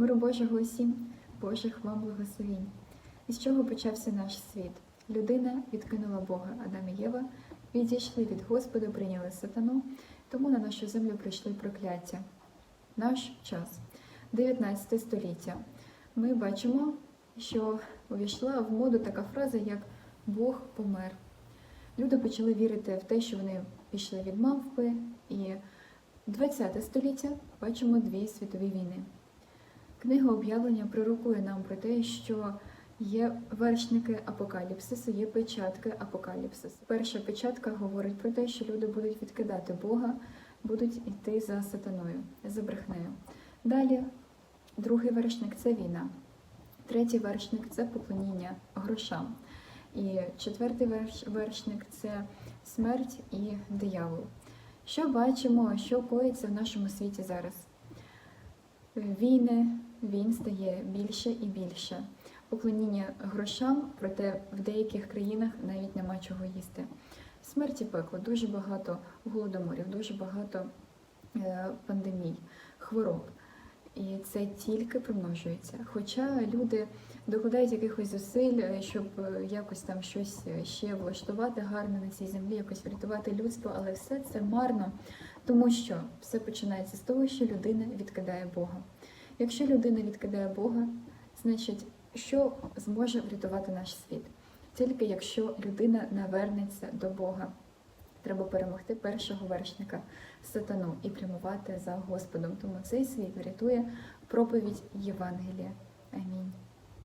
Миру Божого усім, Божих вам благословінь. Із чого почався наш світ? Людина відкинула Бога, Адам і Єва, відійшли від Господа, прийняли сатану, тому на нашу землю прийшли прокляття. Наш час, 19 століття. Ми бачимо, що увійшла в моду така фраза, як Бог помер. Люди почали вірити в те, що вони пішли від мавпи, і 20 століття бачимо дві світові війни. Книга об'явлення пророкує нам про те, що є вершники апокаліпсису, є печатки апокаліпсису. Перша печатка говорить про те, що люди будуть відкидати Бога, будуть йти за сатаною, за брехнею. Далі другий вершник це війна, третій вершник це поклоніння грошам. І четвертий верш- вершник це смерть і диявол. Що бачимо, що коїться в нашому світі зараз? Війни, він стає більше і більше. Поклоніння грошам, проте в деяких країнах навіть нема чого їсти. Смерті пекло, дуже багато голодоморів, дуже багато е, пандемій, хвороб. І це тільки примножується. Хоча люди докладають якихось зусиль, е, щоб е, якось там щось е, ще влаштувати гарно на цій землі, якось врятувати людство, але все це марно, тому що все починається з того, що людина відкидає Бога. Якщо людина відкидає Бога, значить, що зможе врятувати наш світ? Тільки якщо людина навернеться до Бога. Треба перемогти першого вершника сатану і прямувати за Господом. Тому цей світ врятує проповідь Євангелія. Амінь.